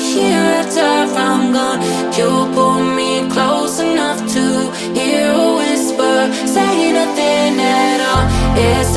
for you. Our I'm gone. You pull me close enough to hear a whisper. Say nothing at all. It's